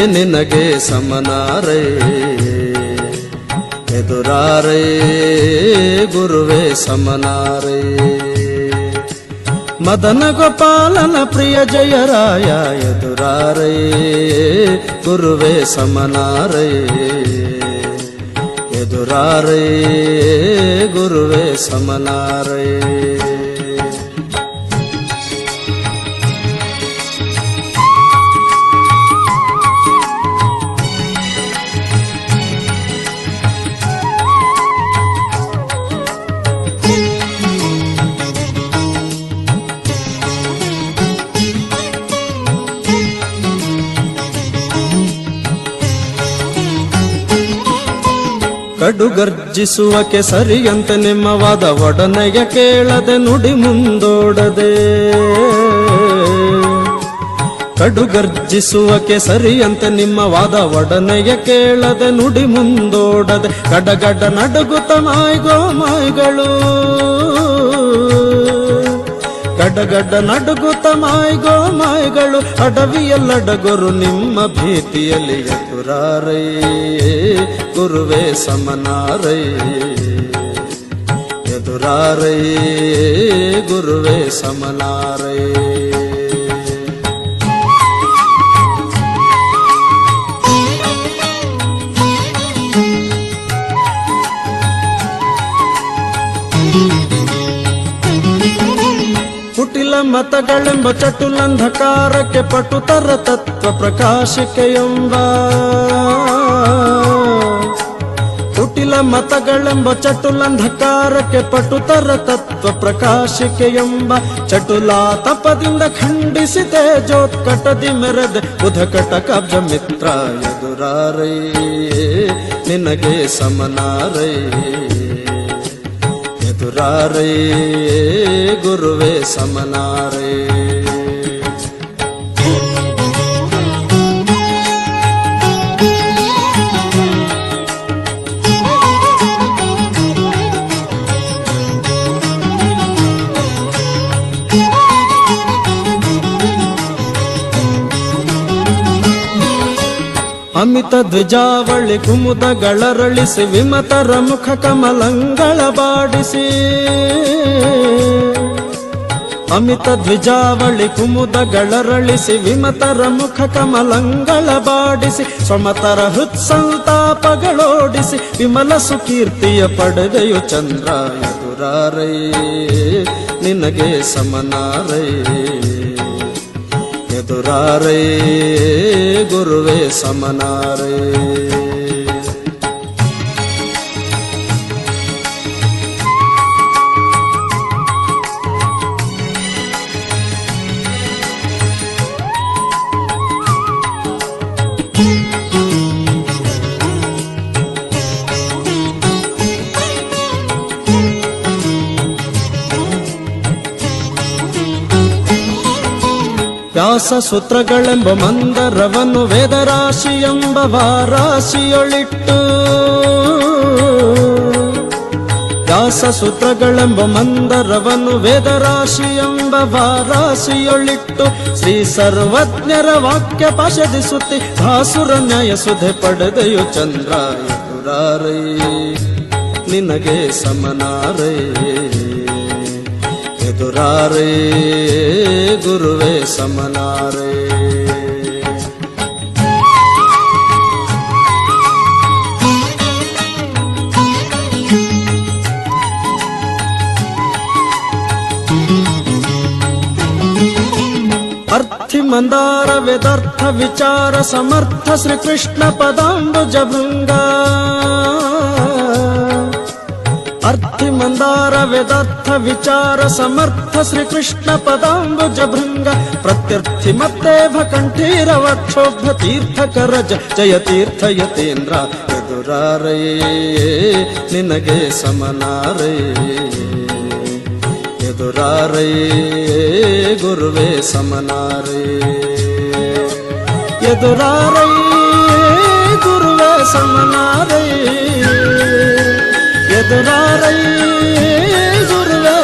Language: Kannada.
ಎದುರಾರೈ ನಿನಗೆ ಸಮನಾರೈ ಎದುರಾರೈ ಗುರುವೇ ಸಮನಾರೈ ಮದನ ಗೋಪಾಲನ ಪ್ರಿಯ ಜಯರಾಯ ಎದುರಾರೈ ಗುರುವೇ ಸಮನಾರೈ ಎದುರಾರೈ ಗುರುವೇ ಸಮನಾರೈ ಕಡುಗರ್ಜಿಸುವ ನಿಮ್ಮ ವಾದ ಒಡನೆಯ ಕೇಳದೆ ನುಡಿ ಮುಂದೋಡದೆ. ಕಡುಗರ್ಜಿಸುವ ಕೆಸರಿಯಂತೆ ನಿಮ್ಮವಾದ ಒಡನೆಯ ಕೇಳದೆ ನುಡಿ ಮುಂದೋಡದೆ. ಗಡಗಡ ನಡುಗುತ್ತ ಮಾಯ್ಗೋ ಮಾಯ್ಗಳು. ಗಡಗಡ ನಡುಗುತ್ತ ಮಾಯ್ಗೋ ಮಾಯ್ಗಳು ಅಡವಿಯಲ್ಲಡಗುರು ನಿಮ್ಮ ಭೀತಿಯಲ್ಲಿ ಎದುರಾರೈ. ಗುರುವೇ ಸಮನಾರೈ ಎದುರಾರೈ ಗುರುವೇ ಸಮನಾರೈ. ಮತಗಳೆಂಬ ಚಟುಲಂಧಕಾರಕ್ಕೆ ಪಟುತರ ತತ್ವ ಪ್ರಕಾಶಿಕೆ ಎಂಬ. ಕುಟಿಲ ಮತಗಳೆಂಬ ಚಟುಲಂಧಕಾರಕ್ಕೆ ಪಟುತರ ತತ್ವ ಪ್ರಕಾಶಿಕೆ ಎಂಬ. ಚಟುಲ ತಪದಿಂದ ಖಂಡಿಸಿದೆ ಜೋತ್ಕಟದಿ ಮೆರೆದೆ ಉಧಕಟ ಕಬ್ಜ ಮಿತ್ರ ಎದುರಾರೈ, ನಿನಗೆ ಸಮನಾರೈ. धुरारे गुरुवे समनारे ಅಮಿತ ದ್ವಿಜಾವಳಿ ಕುಮುದಗಳರಳಿಸಿ ವಿಮತರ ಮುಖ ಕಮಲಂಗಳ ಬಾಡಿಸಿ. ಅಮಿತ ದ್ವಿಜಾವಳಿ ಕುಮುದಗಳರಳಿಸಿ ವಿಮತರ ಮುಖ ಕಮಲಂಗಳ ಬಾಡಿಸಿ. ಸಮತರ ಹೃತ್ಸಂತಾಪಗಳೋಡಿಸಿ ವಿಮಲ ಸುಕೀರ್ತಿಯ ಪಡೆದೆಯು ಚಂದ್ರ ಎದುರಾರೈ ನಿನಗೆ ಸಮನಾರೈ. ਤੁਰਾਰੇ ਗੁਰਵੇ ਸਮਨਾਰੇ। ವ್ಯಾಸ ಸೂತ್ರಗಳೆಂಬ ಮಂದರವನ್ನು ವೇದರಾಶಿ ಎಂಬ ವಾರಾಶಿಯೊಳಿಟ್ಟು. ವ್ಯಾಸ ಸೂತ್ರಗಳೆಂಬ ಮಂದರವನ್ನು ವೇದರಾಶಿ ಎಂಬ ವಾರಾಶಿಯೊಳಿಟ್ಟು. ಶ್ರೀ ಸರ್ವಜ್ಞರ ವಾಕ್ಯ ಪಾಶದಿಸುತ್ತಿ ಭಾಸುರ ನ್ಯಾಯ ಸುಧೆ ಪಡೆದೆಯು ಚಂದ್ರಾಯ ನಿನಗೆ ಸಮನಾರೈ दुरारे गुरुवे समनारे। मन्दार वेदर्थ विचार समर्थ श्रीकृष्ण पदाम्बुजभृङ्गा अर्थिमन्दारवेदार्थ विचार समर्थ श्रीकृष्ण पदाम्बुजभृङ्ग प्रत्यर्थिमत्तेभ तीर्थ करज जय तीर्थ यतीन्द्र यदुरारये निनगे समनारे यदुरारये गुरुवे समनारे यदुरारये गुरुवे समनारे எதுராரை குருவே